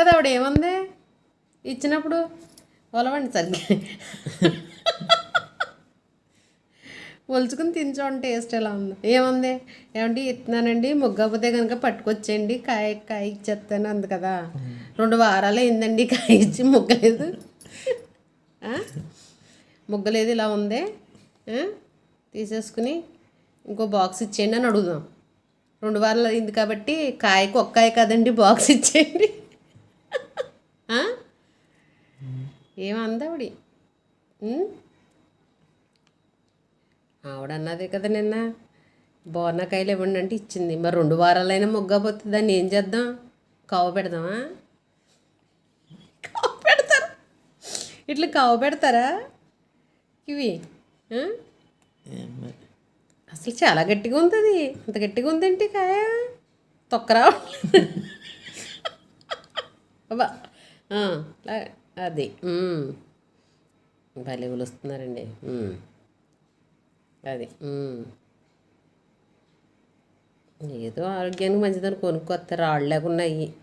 కదా ఆవిడ ఏముంది? ఇచ్చినప్పుడు ఒలవండి సరిగ్గా. ఒలుచుకుని తిని టేస్ట్ ఎలా ఉంది. ఏముంది? ఏమండి ఇస్తున్నానండి ముగ్గపోతే కనుక పట్టుకొచ్చేయండి కాయ కాయ ఇచ్చేస్తాను అంది కదా. రెండు వారాలు అయిందండి కాయ ఇచ్చి ముగ్గలేదు ముగ్గలేదు ఇలా ఉంది. తీసేసుకుని ఇంకో బాక్స్ ఇచ్చేయండి అని అడుగుదాం. రెండు వారాలు అయింది కాబట్టి కాయకు ఒక్కాయ కాదండి కదండి బాక్స్ ఇచ్చేయండి. ఆ? ఏమంది ఆవిడ అన్నదే కదా నిన్న. బోర్నకాయలు ఇవ్వండి అంటే ఇచ్చింది. మరి రెండు వారాలైనా మొగ్గపోతే దాన్ని ఏం చేద్దాం? కావ పెడదామా? కావ పెడతారు? ఇట్లా కావ పెడతారా? ఇవి. అసలు చాలా గట్టిగా ఉంది అది అంత గట్టిగా ఉందేంటి కాయ? తొక్కరా అబ్బా. అది. భలే వస్తున్నారండి అది. ఏదో ఆరోగ్యానికి మంచిదని కొనుక్కొస్తారు రాళ్ళు లేకున్నాయి.